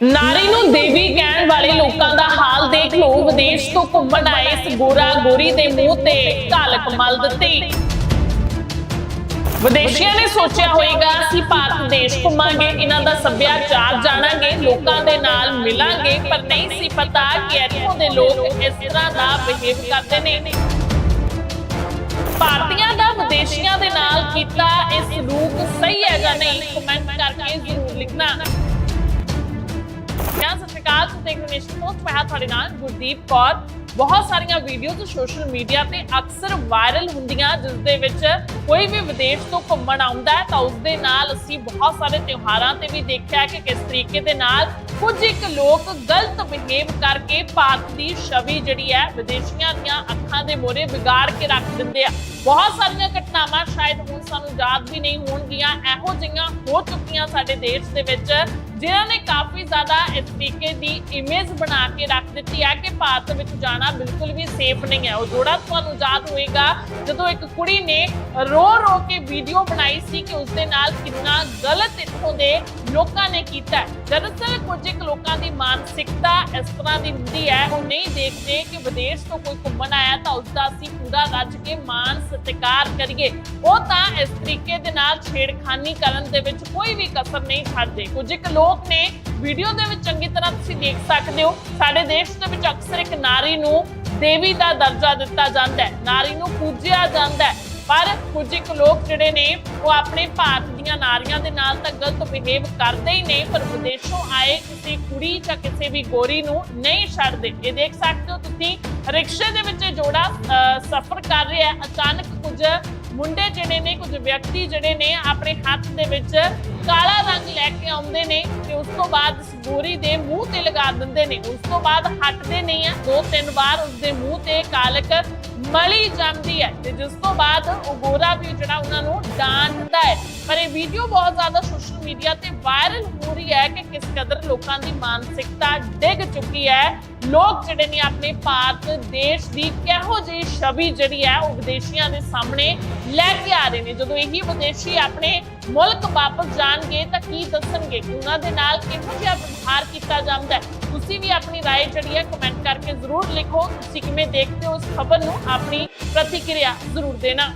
ਨਾਰੀ ਨੂੰ ਦੇਵੀ ਕਹਿਣ ਵਾਲੇ ਲੋਕਾਂ ਦਾ ਹਾਲ ਦੇਖ ਲਓ ਵਿਦੇਸ਼ ਤੋਂ ਘੁੰਮਣ ਆਏ ਇਸ ਗੋਰਾ ਗੋਰੀ ਦੇ ਮੂੰਹ ਤੇ ਕਾਲਕ ਮਲ ਦਿੱਤੀ। ਵਿਦੇਸ਼ੀਆਂ ਨੇ ਸੋਚਿਆ ਹੋਵੇਗਾ ਅਸੀਂ ਭਾਰਤ ਦੇਸ਼ ਘੁੰਮਾਂਗੇ, ਇਹਨਾਂ ਦਾ ਸੱਭਿਆਚਾਰ ਜਾਣਾਂਗੇ, ਲੋਕਾਂ ਦੇ ਨਾਲ ਮਿਲਾਂਗੇ, ਪਰ ਨਹੀਂ ਸੀ ਪਤਾ ਕਿ ਇੱਥੋਂ ਦੇ ਲੋਕ ਇਸ ਤਰ੍ਹਾਂ ਦਾ ਬਿਹੇਵ ਕਰਦੇ ਨੇ। ਭਾਰਤੀਆਂ ਦਾ ਵਿਦੇਸ਼ੀਆਂ ਦੇ ਨਾਲ ਕੀਤਾ ਇਸ ਸਲੂਕ ਸਹੀ ਹੈ ਜਾਂ ਨਹੀਂ ਕਮੈਂਟ ਕਰਕੇ ਜ਼ਰੂਰ ਲਿਖਣਾ। ਸਤਿ ਸ਼੍ਰੀ ਪੋਸਟ ਮੈਂ ਹਾਂ ਤੁਹਾਡੇ ਨਾਲ ਗੁਰਦੀਪ ਕੌਰ। ਬਹੁਤ ਸਾਰੀਆਂ ਵੀਡੀਓਜ਼ ਸੋਸ਼ਲ ਮੀਡੀਆ ਤੇ ਅਕਸਰ ਵਾਇਰਲ ਹੁੰਦੀਆਂ, ਜਿਸ ਦੇ ਵਿੱਚ ਕੋਈ ਵੀ ਵਿਦੇਸ਼ ਤੋਂ ਘੁੰਮਣ ਆਉਂਦਾ ਹੈ, ਤਾਂ ਉਸ ਦੇ ਨਾਲ ਅਸੀਂ ਬਹੁਤ ਸਾਰੇ ਤਿਉਹਾਰਾਂ ਤੇ ਵੀ ਦੇਖਿਆ ਕਿ ਕਿਸ ਤਰੀਕੇ ਦੇ ਨਾਲ ਕੁਝ ਇੱਕ ਲੋਕ ਗਲਤ ਬਿਹੇਵ ਕਰਕੇ ਭਾਰਤ ਦੀ ਛਵੀ ਜਿਹੜੀ ਹੈ, ਵਿਦੇਸ਼ੀਆਂ ਦੀਆਂ ਅੱਖਾਂ ਦੇ ਮੋਰੇ ਵਿਗਾੜ ਕੇ ਰੱਖ ਦਿੰਦੇ ਆ। ਬਹੁਤ ਸਾਰੀਆਂ ਘਟਨਾਵਾਂ ਸ਼ਾਇਦ ਹੁਣ ਸਾਨੂੰ ਯਾਦ ਵੀ ਨਹੀਂ ਹੋਣਗੀਆਂ, ਇਹੋ ਜਿਹੀਆਂ ਹੋ ਚੁੱਕੀਆਂ ਸਾਡੇ ਦੇਸ਼ ਦੇ ਵਿੱਚ। ਜਿਨ੍ਹਾਂ ਨੇ ਕਾਫੀ ਜ਼ਿਆਦਾ ਇਸ ਤਰੀਕੇ ਦੀ ਇਮੇਜ ਬਣਾ ਕੇ ਰੱਖ ਦਿੱਤੀ ਹੈ ਕਿ ਭਾਰਤ ਵਿੱਚ ਜਾਣਾ ਬਿਲਕੁਲ ਵੀ ਸੇਫ ਨਹੀਂ ਹੈ। ਉਹ ਜੋੜਾ ਤੁਹਾਨੂੰ ਯਾਦ ਹੋਏਗਾ, ਜਦੋਂ ਇੱਕ ਕੁੜੀ ਨੇ ਰੋ ਰੋ ਕੇ ਵੀਡੀਓ ਬਣਾਈ ਸੀ ਕਿ ਉਸ ਦੇ ਨਾਲ ਕਿੰਨਾ ਗਲਤ ਇੱਥੋਂ ਦੇ ਲੋਕਾਂ ਨੇ ਕੀਤਾ ਦਰਅਸਲ ਕੁਝ ਇੱਕ ਲੋਕਾਂ ਦੀ ਮਾਨਸਿਕਤਾ ਇਸ ਤਰ੍ਹਾਂ ਦੀ ਹੁੰਦੀ ਹੈ, ਉਹ ਨਹੀਂ ਦੇਖਦੇ ਕਿ ਵਿਦੇਸ਼ ਤੋਂ ਕੋਈ ਘੁੰਮਣ ਆਇਆ ਤਾਂ ਉਸ ਦਾ ਅਸੀਂ ਪੂਰਾ ਰੱਜ ਕੇ ਮਾਨ ਸਤਿਕਾਰ ਕਰੀਏ। ਉਹ ਤਾਂ ਇਸ ਤਰੀਕੇ ਦੇ ਨਾਲ ਛੇੜਖਾਨੀ ਕਰਨ ਦੇ ਵਿੱਚ ਕੋਈ ਵੀ ਕਸਰ ਨਹੀਂ ਛੱਡਦੇ। ਕੁਝ ਇੱਕ ਲੋਕ ਨੇ ਵੀਡੀਓ ਦੇ ਵਿੱਚ ਚੰਗੀ ਤਰ੍ਹਾਂ ਤੁਸੀਂ ਦੇਖ ਸਕਦੇ ਹੋ। ਸਾਡੇ ਦੇਸ਼ ਦੇ ਵਿੱਚ ਅਕਸਰ ਇੱਕ ਨਾਰੀ ਨੂੰ ਦੇਵੀ ਦਾ ਦਰਜਾ ਦਿੱਤਾ ਜਾਂਦਾ ਹੈ। ਨਾਰੀ ਨੂੰ ਪੂਜਿਆ ਜਾਂਦਾ ਹੈ। ਪਰ ਕੁਝ ਇੱਕ ਲੋਕ ਜਿਹੜੇ ਨੇ, ਉਹ ਆਪਣੇ ਭਾਰਤ ਦੀਆਂ ਨਾਰੀਆਂ ਦੇ ਨਾਲ ਤਾਂ ਗਲਤ ਬਿਹੇਵ ਕਰਦੇ ਹੀ ਨੇ, ਪਰ ਵਿਦੇਸ਼ੋਂ ਆਏ ਕਿਸੇ ਕੁੜੀ ਜਾਂ ਕਿਸੇ ਵੀ ਗੋਰੀ ਨੂੰ ਨਹੀਂ ਛੱਡਦੇ। ਇਹ ਦੇਖ ਸਕਦੇ ਹੋ ਤੁਸੀਂ, ਰਿਕਸ਼ੇ ਦੇ ਵਿੱਚ ਜੋੜਾ ਸਫ਼ਰ ਕਰ ਰਿਹਾ ਹੈ। ਅਚਾਨਕ ਕੁਝ ਮੁੰਡੇ ਜਿਹੜੇ ਨੇ, ਕੁਝ ਵਿਅਕਤੀ ਜਿਹੜੇ ਨੇ, ਆਪਣੇ ਹੱਥ ਦੇ ਵਿੱਚ ਕਾਲਾ ਰੰਗ ਲੈ ਕੇ ਆਉਂਦੇ ਨੇ। ਉਸ ਤੋਂ ਬਾਅਦ ਗੋਰੀ ਦੇ ਮੂੰਹ ਤੇ ਲਗਾ ਦਿੰਦੇ ਨੇ। ਉਸ ਤੋਂ ਬਾਅਦ ਹਟਦੇ ਨਹੀਂ ਆ। ਦੋ ਤਿੰਨ ਵਾਰ ਉਸ ਦੇ ਮੂੰਹ ਤੇ ਕਾਲਕ ਮਲੀ ਜਾਂਦੀ ਹੈ ਤੇ ਜਿਸ ਤੋਂ ਬਾਅਦ ਉਹ ਗੋਰਾ ਵੀ ਜਿਹੜਾ ਉਹਨਾਂ ਨੂੰ ਡਾਂਟਦਾ ਹੈ ਪਰ ਇਹ ਵੀਡੀਓ ਬਹੁਤ ਜ਼ਿਆਦਾ ਸੋਸ਼ਲ ਮੀਡੀਆ ਤੇ ਵਾਇਰਲ ਹੋ ਰਹੀ ਹੈ ਕਿ ਕਿਸ ਕਦਰ ਲੋਕਾਂ ਦੀ ਮਾਨਸਿਕਤਾ ਡਿੱਗ ਚੁੱਕੀ ਹੈ ਲੋਕ ਜਿਹੜੇ ਨੇ ਆਪਣੇ ਭਾਰਤ ਦੇਸ਼ ਦੀ ਕਿਹੋ ਜਿਹੀ ਛਵੀ ਜਿਹੜੀ ਹੈ ਉਹ ਵਿਦੇਸ਼ੀਆਂ ਦੇ ਸਾਹਮਣੇ ਲੈ ਕੇ ਆ ਰਹੇ ਨੇ ਜਦੋਂ ਇਹੀ ਵਿਦੇਸ਼ੀ ਆਪਣੇ ਮੁਲਕ ਵਾਪਸ ਜਾਣਗੇ ਤਾਂ ਕੀ ਦੱਸਣਗੇ ਕਿ ਉਹਨਾਂ ਦੇ ਨਾਲ ਕਿਹੋ ਜਿਹਾ ਵਿਵਹਾਰ ਕੀਤਾ ਜਾਂਦਾ ਹੈ ਤੁਸੀਂ ਵੀ ਆਪਣੀ رائے ਜਿਹੜੀ ਹੈ ਕਮੈਂਟ ਕਰਕੇ ਜ਼ਰੂਰ ਲਿਖੋ। ਤੁਸੀਂ ਕਿਵੇਂ ਦੇਖਦੇ ਹੋ ਇਸ ਖਬਰ ਨੂੰ? ਆਪਣੀ ਪ੍ਰਤੀਕਿਰਿਆ ਜ਼ਰੂਰ ਦੇਣਾ।